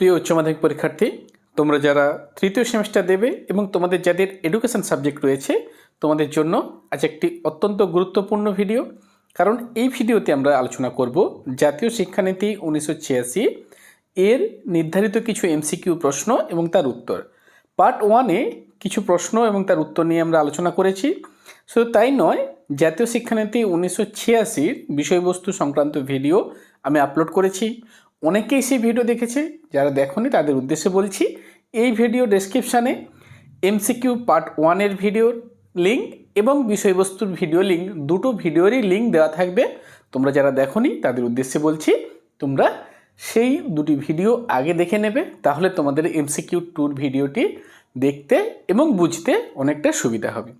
প্রিয় উচ্চ মাধ্যমিক পরীক্ষার্থী, তোমরা যারা তৃতীয় সেমিস্টার দেবে এবং তোমাদের যাদের এডুকেশন সাবজেক্ট রয়েছে, তোমাদের জন্য আজ একটি অত্যন্ত গুরুত্বপূর্ণ ভিডিও কারণ এই ভিডিওতে আমরা আলোচনা করব জাতীয় শিক্ষানীতি উনিশশো ছিয়াশি এর নির্ধারিত কিছু এমসিকিউ প্রশ্ন এবং তার উত্তর। পার্ট ওয়ানে কিছু প্রশ্ন এবং তার উত্তর নিয়ে আমরা আলোচনা করেছি। শুধু তাই নয়, জাতীয় শিক্ষানীতি উনিশশো ছিয়াশির বিষয়বস্তু সংক্রান্ত ভিডিও আমি আপলোড করেছি। অনেকেই সেই ভিডিও দেখেছে, যারা দেখনি তাদের উদ্দেশ্যে বলছি, এই ভিডিও ডেসক্রিপশানে এমসিকিউ পার্ট ওয়ানের ভিডিওর লিঙ্ক এবং বিষয়বস্তুর ভিডিও লিঙ্ক দুটো ভিডিওরই লিঙ্ক দেওয়া থাকবে। তোমরা যারা দেখনি তাদের উদ্দেশ্যে বলছি, তোমরা সেই দুটি ভিডিও আগে দেখে নেবে, তাহলে তোমাদের এমসিকিউ টুর ভিডিওটি দেখতে এবং বুঝতে অনেকটা সুবিধা হবে।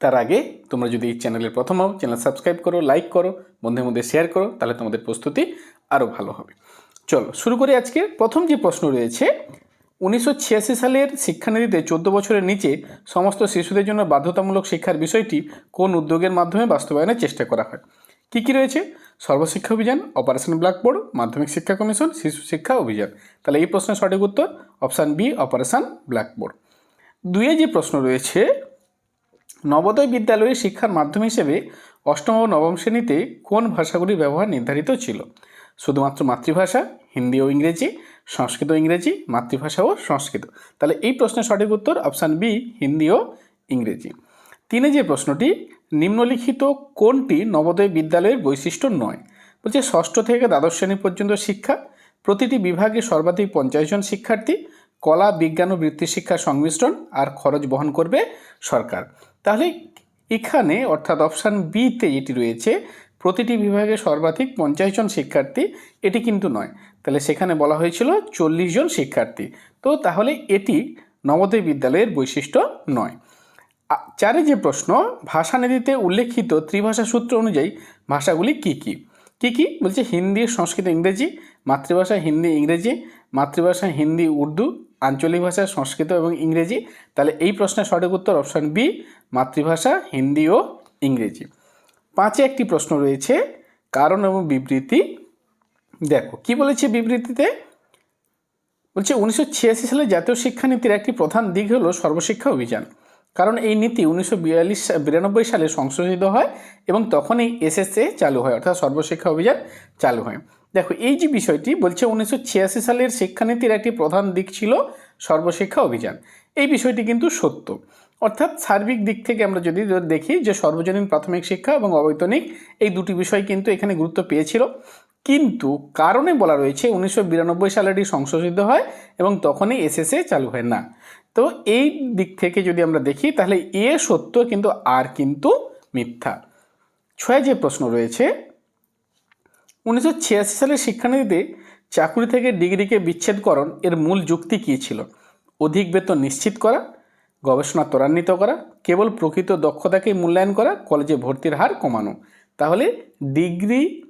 তার আগে তোমরা যদি এই চ্যানেলের প্রথম হও চ্যানেল সাবস্ক্রাইব করো লাইক করো, বন্ধুদের মধ্যে শেয়ার করো, তাহলে তোমাদের প্রস্তুতি আরও ভালো হবে। চলো, শুরু করি আজকে। প্রথম যে প্রশ্ন রয়েছে, উনিশশো ছিয়াশি সালের শিক্ষানীতিতে চোদ্দ বছরের নিচে সমস্ত শিশুদের জন্য বাধ্যতামূলক শিক্ষার বিষয়টি কোন উদ্যোগের মাধ্যমে বাস্তবায়নের চেষ্টা করা হয়? কী কী রয়েছে? সর্বশিক্ষা অভিযান, অপারেশন ব্ল্যাকবোর্ড, মাধ্যমিক শিক্ষা কমিশন, শিশু শিক্ষা অভিযান। তাহলে এই প্রশ্নের সঠিক উত্তর অপশান বি, অপারেশন ব্ল্যাকবোর্ড। দুয়ে যে প্রশ্ন রয়েছে, নবোদয় বিদ্যালয়ে শিক্ষার মাধ্যম হিসেবে অষ্টম ও নবম শ্রেণীতে কোন ভাষাগুলির ব্যবহার নির্ধারিত ছিল? শুধুমাত্র মাতৃভাষা, হিন্দি ও ইংরেজি, সংস্কৃত ইংরেজি, মাতৃভাষা ও সংস্কৃত। তাহলে এই প্রশ্নের সঠিক উত্তর অপশান বি, হিন্দি ও ইংরেজি। তিনে যে প্রশ্নটি, নিম্নলিখিত কোনটি নবোদয় বিদ্যালয়ের বৈশিষ্ট্য নয়? বলছে, ষষ্ঠ থেকে দ্বাদশ শ্রেণি পর্যন্ত শিক্ষা, প্রতিটি বিভাগে সর্বাধিক পঞ্চাশ জন শিক্ষার্থী, কলা, বিজ্ঞান ও বৃত্তি শিক্ষার সংমিশ্রণ আর খরচ বহন করবে সরকার। তাহলে এখানে অর্থাৎ অপশান বিতে যেটি রয়েছে প্রতিটি বিভাগে সর্বাধিক পঞ্চাশ জন শিক্ষার্থী, এটি কিন্তু নয়। তাহলে সেখানে বলা হয়েছিল চল্লিশ জন শিক্ষার্থী। তো তাহলে এটি নবোদয় বিদ্যালয়ের বৈশিষ্ট্য নয়। চারে যে প্রশ্ন ভাষানীতিতে উল্লেখিত ত্রিভাষা সূত্র অনুযায়ী ভাষাগুলি কি কি? কি কি? বলছে হিন্দি, সংস্কৃত, ইংরেজি, মাতৃভাষা হিন্দি, ইংরেজি, মাতৃভাষা হিন্দি, উর্দু, আঞ্চলিক ভাষা, সংস্কৃত এবং ইংরেজি। তাহলে এই প্রশ্নের সঠিক উত্তর অপশান বি, মাতৃভাষা হিন্দি ও ইংরেজি। পাঁচে একটি প্রশ্ন রয়েছে, কারণ এবং বিবৃতি। দেখো, কি বলেছে বিবৃতিতে? বলছে, উনিশশো ছিয়াশি সালে জাতীয় শিক্ষানীতির একটি প্রধান দিক হলো সর্বশিক্ষা অভিযান। কারণ এই নীতি উনিশশো সালে সংশোধিত হয় এবং তখনই এসএসএ চালু হয়, অর্থাৎ সর্বশিক্ষা অভিযান চালু হয়। দেখো, এই যে বিষয়টি, বলছে উনিশশো ছিয়াশি সালের শিক্ষানীতির একটি প্রধান দিক ছিল সর্বশিক্ষা অভিযান। এই বিষয়টি কিন্তু সত্য। অর্থাৎ সার্বিক দিক থেকে আমরা যদি দেখি যে সর্বজনীন প্রাথমিক শিক্ষা এবং অবৈতনিক, এই দুটি বিষয় কিন্তু এখানে গুরুত্ব পেয়েছিল। কিন্তু কারণে বলা রয়েছে উনিশশো বিরানব্বই সালে এটি সংশোধিত হয় এবং তখনই এসএসএ চালু হয় না। তো এই দিক থেকে যদি আমরা দেখি, তাহলে এ সত্য কিন্তু আর কিন্তু মিথ্যা। ছয় যে প্রশ্ন রয়েছে, উনিশশো ছিয়াশি সালের শিক্ষানীতিতে চাকুরি থেকে ডিগ্রিকে বিচ্ছেদকরণ এর মূল যুক্তি কী ছিল? অধিক বেতন নিশ্চিত করা গবেষণা ত্বরান্বিত করা, কেবল প্রকৃত দক্ষতাকেই মূল্যায়ন করা, কলেজে ভর্তির হার কমানো। তাহলে ডিগ্রি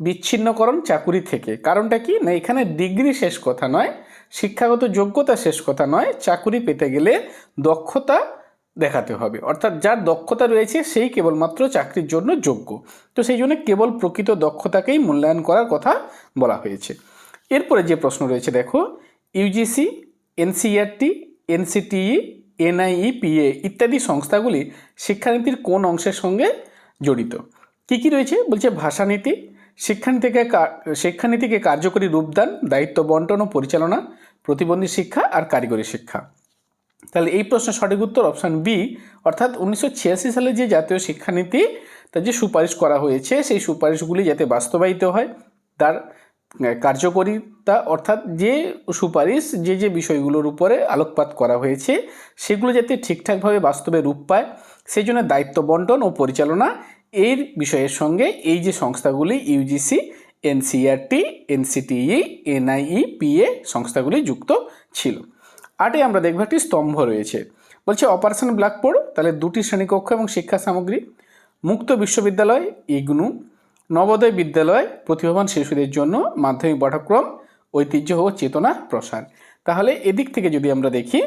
বিচ্ছিন্নকরণ চাকুরি থেকে। কারণটা কি? না, এখানে ডিগ্রি শেষ কথা নয়, শিক্ষাগত যোগ্যতা শেষ কথা নয়, চাকুরি পেতে গেলে দক্ষতা দেখাতে হবে। অর্থাৎ যার দক্ষতা রয়েছে, সেই কেবলমাত্র চাকরির জন্য যোগ্য। তো সেই জন্য কেবল প্রকৃত দক্ষতাকেই মূল্যায়ন করার কথা বলা হয়েছে। এরপরে যে প্রশ্ন রয়েছে, দেখো UGC NCERT NCTE NIE, PA ইত্যাদি সংস্থাগুলি শিক্ষানীতির কোন অংশের সঙ্গে জড়িত? কী কী রয়েছে? বলছে ভাষানীতি, শিক্ষানীতিকে শিক্ষানীতিকে কার্যকরী রূপদান, দায়িত্ব বন্টন ও পরিচালনা, প্রতিবন্ধী শিক্ষা আর কারিগরি শিক্ষা। তাহলে এই প্রশ্নের সঠিক উত্তর অপশান বি, অর্থাৎ উনিশশো ছিয়াশি সালে যে জাতীয় শিক্ষানীতি, তার যে সুপারিশ করা হয়েছে, সেই সুপারিশগুলি যাতে বাস্তবায়িত হয়, তার কার্যকরিতা অর্থাৎ যে সুপারিশ, যে যে বিষয়গুলোর উপরে আলোকপাত করা হয়েছে, সেগুলো যাতে ঠিকঠাকভাবে বাস্তবে রূপ পায় সেই জন্য দায়িত্ব বন্টন ও পরিচালনা এর বিষয়ের সঙ্গে এই যে সংস্থাগুলি UGC NCERT NCTE NIE PA সংস্থাগুলি যুক্ত ছিল। আটে আমরা দেখব একটি স্তম্ভ রয়েছে। বলছে, অপারেশন ব্ল্যাকবোর্ড, তাহলে দুটি শ্রেণীকক্ষ এবং শিক্ষা সামগ্রী। মুক্ত বিশ্ববিদ্যালয়, ইগনু নবোদয় বিদ্যালয় প্রতিভাবান শিশুদের জন্য মাধ্যমিক পাঠ্যক্রম, ঐতিহ্য ও চেতনা প্রসার। তাহলে এদিক থেকে যদি আমরা দেখি,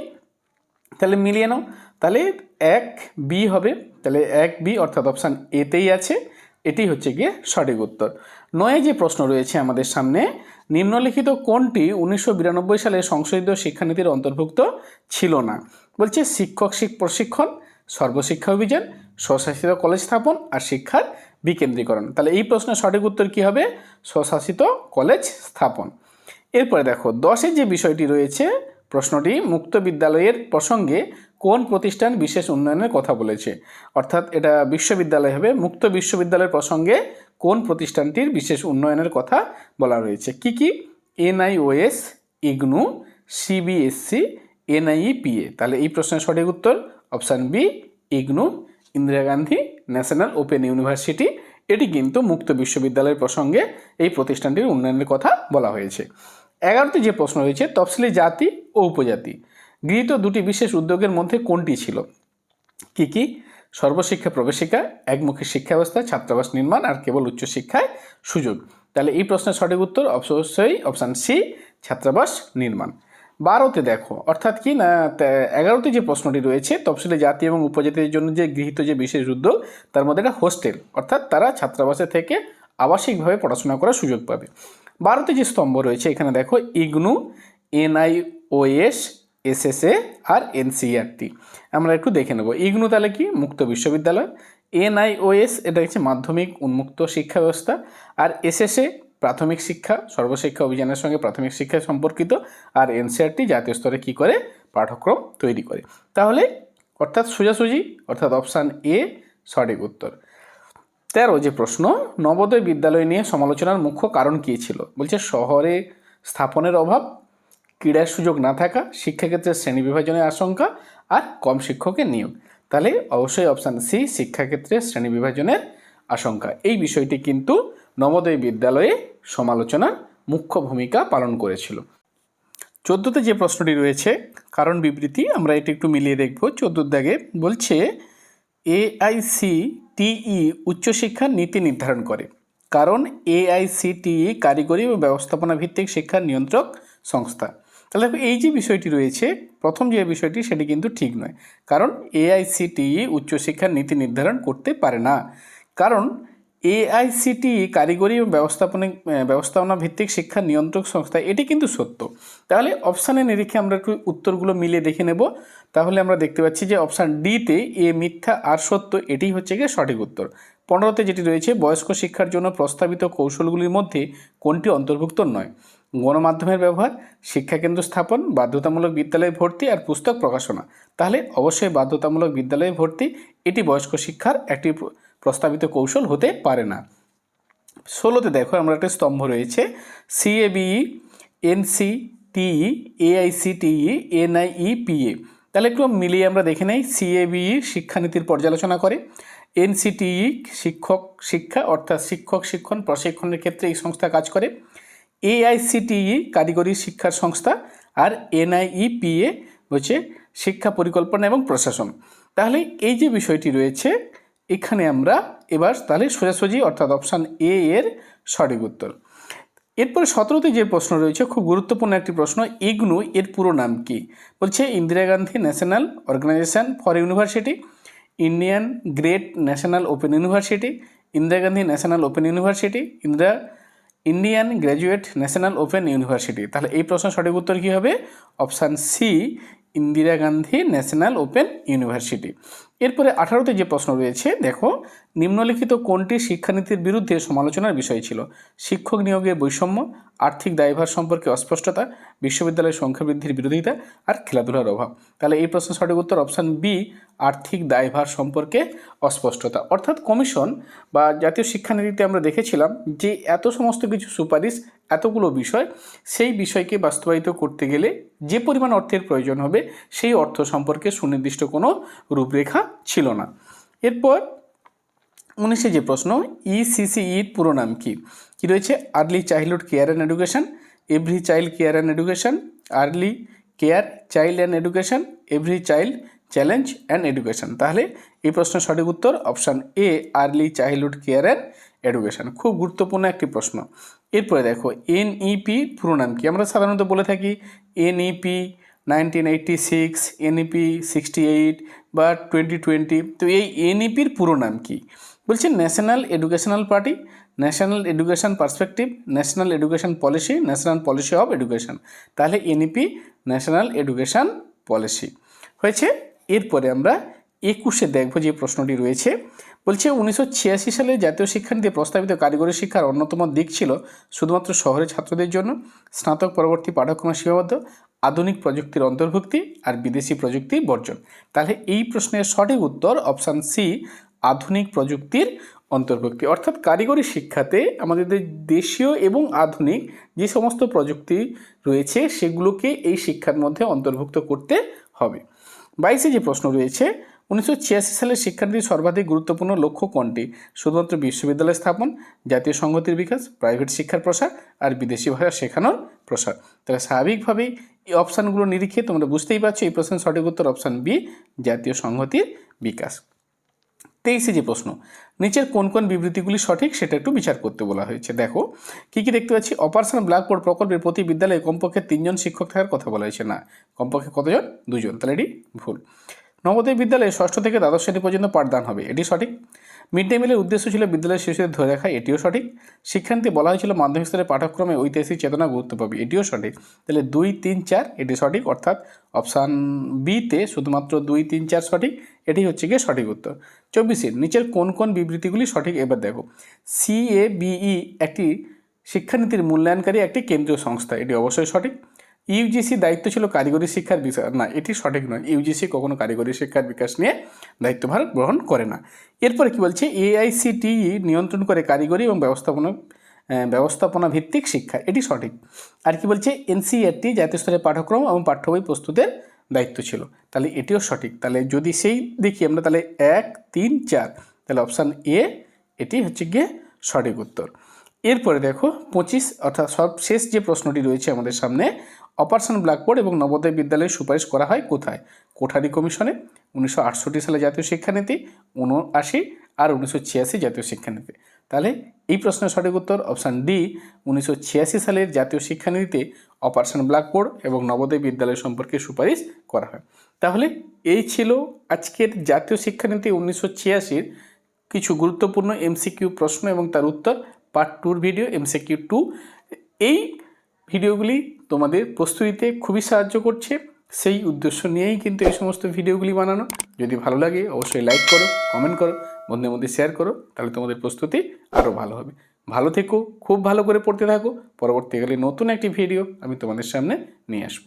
তাহলে মিলিয়ে নাও। তাহলে এক বি হবে। তাহলে এক বি অর্থাৎ অপশান এতেই আছে। এটি হচ্ছে গিয়ে সঠিক উত্তর। নয় যে প্রশ্ন রয়েছে আমাদের সামনে, নিম্নলিখিত কোনটি উনিশশো বিরানব্বই সালে সংশোধিত শিক্ষানীতির অন্তর্ভুক্ত ছিল না? বলছে শিক্ষক শিক, প্রশিক্ষণ, সর্বশিক্ষা অভিযান, স্বশাসিত কলেজ স্থাপন আর শিক্ষার বিকেন্দ্রীকরণ। তাহলে এই প্রশ্নের সঠিক উত্তর কী হবে? স্বশাসিত কলেজ স্থাপন। এরপরে দেখো দশের যে বিষয়টি রয়েছে, প্রশ্নটি মুক্ত বিদ্যালয়ের প্রসঙ্গে কোন প্রতিষ্ঠান বিশেষ উন্নয়নের কথা বলেছে? অর্থাৎ এটা বিশ্ববিদ্যালয় হবে, মুক্ত বিশ্ববিদ্যালয়ের প্রসঙ্গে কোন প্রতিষ্ঠানটির বিশেষ উন্নয়নের কথা বলা রয়েছে? কি কি? NIOS, IGNOU CBSC NIEPA. তাহলে এই প্রশ্নের সঠিক উত্তর option B, IGNOU Indira Gandhi national open university. এটি কিন্তু মুক্ত বিশ্ববিদ্যালয়ের প্রসঙ্গে এই প্রতিষ্ঠানটির উন্নয়নের কথা বলা হয়েছে। এগারোটি যে প্রশ্ন রয়েছে, তফসিলি জাতি ও উপজাতি। গৃহীত দুটি বিশেষ উদ্যোগের মধ্যে কোনটি ছিল? কি কি? সর্বশিক্ষা, প্রবেশিকা, একমুখী শিক্ষা ব্যবস্থা, ছাত্রাবাস নির্মাণ আর কেবল উচ্চশিক্ষায় সুযোগ। তাহলে এই প্রশ্নের সঠিক উত্তর অবশ্যই অপশান সি, ছাত্রাবাস নির্মাণ। বারোতে দেখো, অর্থাৎ কি না এগারোতে যে প্রশ্নটি রয়েছে, তফসিলি জাতি এবং উপজাতির জন্য যে গৃহীত যে বিশেষ উদ্যোগ তার মধ্যে একটা হোস্টেল, অর্থাৎ তারা ছাত্রাবাসে থেকে আবাসিকভাবে পড়াশোনা করার সুযোগ পাবে। বারোতে যে স্তম্ভ রয়েছে, এখানে দেখো ইগনু, এনআইওএস, এসএসএ আর এনসিআরটি আমরা একটু দেখে নেব। ইগনু তাহলে কি? মুক্ত বিশ্ববিদ্যালয়। এনআইওএস, এটা হচ্ছে মাধ্যমিক উন্মুক্ত শিক্ষা ব্যবস্থা। আর এসএসএ প্রাথমিক শিক্ষা, সর্বশিক্ষা অভিযানের সঙ্গে প্রাথমিক শিক্ষা সম্পর্কিত আর এনসিআরটি জাতীয় স্তরে কী করে পাঠ্যক্রম তৈরি করে। তাহলে অর্থাৎ সোজাসুজি, অর্থাৎ অপশান এ সঠিক উত্তর। তেরো, যে প্রশ্ন, নবোদয় বিদ্যালয় নিয়ে সমালোচনার মুখ্য কারণ কী ছিল? বলছে শহরে স্থাপনের অভাব, ক্রীড়ার সুযোগ না থাকা, শিক্ষাক্ষেত্রে শ্রেণি বিভাজনের আশঙ্কা আর কম শিক্ষকের নিয়োগ। তাহলে অবশ্যই অপশান সি, শিক্ষাক্ষেত্রে শ্রেণি বিভাজনের আশঙ্কা। এই বিষয়টি কিন্তু নবোদয় বিদ্যালয়ে সমালোচনার মুখ্য ভূমিকা পালন করেছিল। চোদ্দোতে যে প্রশ্নটি রয়েছে, কারণ বিবৃতি, আমরা এটি একটু মিলিয়ে দেখব। চোদ্দোর দাগে বলছে এআইসি টিই উচ্চশিক্ষার নীতি নির্ধারণ করে, কারণ এআইসিটিই কারিগরি ও ব্যবস্থাপনা ভিত্তিক শিক্ষার নিয়ন্ত্রক সংস্থা। তাহলে এই যে বিষয়টি রয়েছে, প্রথম যে বিষয়টি, সেটি কিন্তু ঠিক নয়, কারণ এআইসিটিই উচ্চশিক্ষার নীতি নির্ধারণ করতে পারে না। কারণ এআইসিটি কারিগরি এবং ব্যবস্থাপনা ব্যবস্থাপনা ভিত্তিক শিক্ষা নিয়ন্ত্রক সংস্থা, এটি কিন্তু সত্য। তাহলে অপশানের নিরিখে আমরা একটু উত্তরগুলো মিলিয়ে দেখে নেব। তাহলে আমরা দেখতে পাচ্ছি যে অপশান ডিতে এ মিথ্যা আর সত্য, এটি হচ্ছে গিয়ে সঠিক উত্তর। পনেরোতে যেটি রয়েছে, বয়স্ক শিক্ষার জন্য প্রস্তাবিত কৌশলগুলির মধ্যে কোনটি অন্তর্ভুক্ত নয়? গণমাধ্যমের ব্যবহার, শিক্ষাকেন্দ্র স্থাপন, বাধ্যতামূলক বিদ্যালয়ে ভর্তি আর পুস্তক প্রকাশনা। তাহলে অবশ্যই বাধ্যতামূলক বিদ্যালয়ে ভর্তি, এটি বয়স্ক শিক্ষার একটি প্রস্তাবিত কৌশল হতে পারে না। ষোলোতে দেখো আমরা একটা স্তম্ভ রয়েছে। সিএবিই এনসিটিই এআইসিটিই এনআইইপিএ তাহলে একটু মিলিয়ে আমরা দেখে নেই। সিএবিই শিক্ষানীতির পর্যালোচনা করে। এনসিটিই শিক্ষক শিক্ষা অর্থাৎ শিক্ষক শিক্ষণ, প্রশিক্ষণের ক্ষেত্রে এই সংস্থা কাজ করে। এআইসিটিই কারিগরি শিক্ষার সংস্থা আর এনআইইপিএ হচ্ছে শিক্ষা পরিকল্পনা এবং প্রশাসন। তাহলে এই যে বিষয়টি রয়েছে এখানে আমরা এবার তাহলে সোজাসুজি অর্থাৎ অপশান এ এর সঠিক উত্তর। এরপরে সতেরোতে যে প্রশ্ন রয়েছে, খুব গুরুত্বপূর্ণ একটি প্রশ্ন, ইগনু এর পুরো নাম কি? বলছে Indira Gandhi national organization for university, Indian great national open university, Indira Gandhi national open university, Indira, Indian graduate national open university. তাহলে এই প্রশ্নের সঠিক উত্তর কী হবে? Option C, Indira Gandhi national open university. এরপরে আঠারোতে যে প্রশ্ন রয়েছে, দেখো, নিম্নলিখিত কোনটি শিক্ষানীতির বিরুদ্ধে সমালোচনার বিষয় ছিল? শিক্ষক নিয়োগের বৈষম্য, আর্থিক দায়ভার সম্পর্কে অস্পষ্টতা, বিশ্ববিদ্যালয়ের সংখ্যা বৃদ্ধির বিরোধিতা আর খেলাধুলার অভাব। তাহলে এই প্রশ্নের সঠিক উত্তর অপশান বি, আর্থিক দায়ভার সম্পর্কে অস্পষ্টতা। অর্থাৎ কমিশন বা জাতীয় শিক্ষানীতিতে আমরা দেখেছিলাম যে এত সমস্ত কিছু সুপারিশ, এতগুলো বিষয়, সেই বিষয়কে বাস্তবায়িত করতে গেলে যে পরিমাণ অর্থের প্রয়োজন হবে, সেই অর্থ সম্পর্কে সুনির্দিষ্ট কোনো রূপরেখা ছিল না। এরপর উনিশে যে প্রশ্ন E ইসিসিইর পুরো নাম কি? কি রয়েছে? Early childhood care and education every child care and education early care child and education every child challenge and education তাহলে এই প্রশ্নের সঠিক উত্তর option A early childhood care and education খুব গুরুত্বপূর্ণ একটি প্রশ্ন। এরপরে দেখো এনইপি পুরো নাম কি? আমরা সাধারণত বলে থাকি NEP nineteen eighty six NEP sixty eight বা টোয়েন্টি টোয়েন্টি তো এই এনইপির পুরো নাম কি? বলছে national educational party national education perspective national education policy national policy of education তাহলে এনইপি ন্যাশনাল এডুকেশন পলিসি হয়েছে, এরপরে আমরা একুশে দেখব যে প্রশ্নটি রয়েছে। বলছে, উনিশশো ছিয়াশি সালে জাতীয় শিক্ষানীতি প্রস্তাবিত কারিগরি শিক্ষার অন্যতম দিক ছিল শুধুমাত্র শহরের ছাত্রদের জন্য। স্নাতক পরবর্তী পাঠ্যক্রমে সীমাবদ্ধ। আধুনিক প্রযুক্তির অন্তর্ভুক্তি আর বিদেশি প্রযুক্তি বর্জন। তাহলে এই প্রশ্নের সঠিক উত্তর অপশান সি আধুনিক প্রযুক্তির অন্তর্ভুক্তি। অর্থাৎ কারিগরি শিক্ষাতে আমাদের দেশীয় এবং আধুনিক যে সমস্ত প্রযুক্তি রয়েছে, সেগুলোকে এই শিক্ষার মধ্যে অন্তর্ভুক্ত করতে হবে। বাইশে যে প্রশ্ন রয়েছে, উনিশশো ছিয়াশি সালে শিক্ষার্থীর সর্বাধিক গুরুত্বপূর্ণ লক্ষ্য কোনটি? শুধুমাত্র বিশ্ববিদ্যালয় স্থাপন, জাতীয় সংহতির বিকাশ প্রাইভেট শিক্ষার প্রসার আর বিদেশি ভাষা শেখানোর প্রসার। তাহলে স্বাভাবিকভাবেই এই অপশানগুলো নিরিখে তোমরা বুঝতেই পারছ এই প্রশ্নের সঠিক উত্তর অপশান বি, জাতীয় সংহতির বিকাশ। তেইশে যে প্রশ্ন, নিচের কোন কোন বিবৃতিগুলি সঠিক সেটা একটু বিচার করতে বলা হয়েছে। দেখো, কি কি দেখতে পাচ্ছি? অপারেশন ব্ল্যাকবোর্ড প্রকল্পের প্রতি বিদ্যালয়ে কমপক্ষে তিনজন শিক্ষক থাকার কথা বলা হয়েছে। না, কমপক্ষে কতজন? দুজন। তাহলে এটি ভুল। নবোদয় বিদ্যালয়ে ষষ্ঠ থেকে দ্বাদশ শ্রেণি পর্যন্ত পাঠদান হবে। এটি সঠিক? মিড ডে মিলের উদ্দেশ্য ছিল বিদ্যালয়ের শিশুদের ধরে রাখা, এটিও সঠিক। শিক্ষান্তে বলা হয়েছিল মাধ্যমিক স্তরের পাঠ্যক্রমে ঐতিহাসিক চেতনা গুরুত্ব পাবে এটিও সঠিক। তাহলে দুই, তিন, চার, এটি সঠিক? অর্থাৎ অপশান বিতে শুধুমাত্র দুই, তিন, চার সঠিক, এটি হচ্ছে গিয়ে সঠিক উত্তর। চব্বিশের নিচের কোন কোন বিবৃতিগুলি সঠিক? এবার দেখো। সিএবিই একটি শিক্ষানীতির মূল্যায়নকারী একটি কেন্দ্রীয় সংস্থা, এটি অবশ্যই সঠিক। ইউজিসি দায়িত্ব ছিল কারিগরি শিক্ষার বিকাশ না, এটি সঠিক নয়। ইউজিসি কখনো কারিগরি শিক্ষার বিকাশ নিয়ে দায়িত্বভার গ্রহণ করে না। এরপরে কি বলছে? এআইসিটিই নিয়ন্ত্রণ করে কারিগরি এবং ব্যবস্থাপনা ব্যবস্থাপনা ভিত্তিক শিক্ষা। এটি সঠিক। আর কি বলছে? এনসিআরটি জাতীয় স্তরের পাঠ্যক্রম এবং পাঠ্য বই প্রস্তুতের দায়িত্ব ছিল। তাহলে এটিও সঠিক। তাহলে যদি সেই দেখি আমরা, তাহলে এক, তিন, চার। তাহলে অপশান এ, এটি হচ্ছে গিয়ে সঠিক উত্তর। এরপরে দেখো, পঁচিশ অর্থাৎ সবশেষ যে প্রশ্নটি রয়েছে আমাদের সামনে অপারেশন ব্ল্যাকবোর্ড এবং নবোদয় বিদ্যালয়ে সুপারিশ করা হয় কোথায়? কোঠারি কমিশনে উনিশশো আটষট্টি সালে জাতীয় শিক্ষানীতি উনআশি আর উনিশশো ছিয়াশি জাতীয় শিক্ষানীতি। তাহলে এই প্রশ্নের সঠিক উত্তর অপশান ডি, উনিশশো ছিয়াশি সালের জাতীয় শিক্ষানীতিতে অপারেশন ব্ল্যাকবোর্ড এবং নবোদয় বিদ্যালয় সম্পর্কে সুপারিশ করা হয়। তাহলে এই ছিল আজকের জাতীয় শিক্ষানীতি উনিশশো ছিয়াশির কিছু গুরুত্বপূর্ণ এমসিকিউ প্রশ্ন এবং তার উত্তর পার্ট টুর ভিডিও এমসিকিউ টু। এই ভিডিওগুলি তোমাদের প্রস্তুতিতে খুবই সাহায্য করছে। সেই উদ্দেশ্য নিয়েই কিন্তু এই সমস্ত ভিডিওগুলি বানানো। যদি ভালো লাগে, অবশ্যই লাইক করো কমেন্ট করো, বন্ধুদের মধ্যে শেয়ার করো, তাহলে তোমাদের প্রস্তুতি আরও ভালো হবে। ভালো থেকো, খুব ভালো করে পড়তে থাকো। পরবর্তীকালে নতুন একটি ভিডিও আমি তোমাদের সামনে নিয়ে আসব।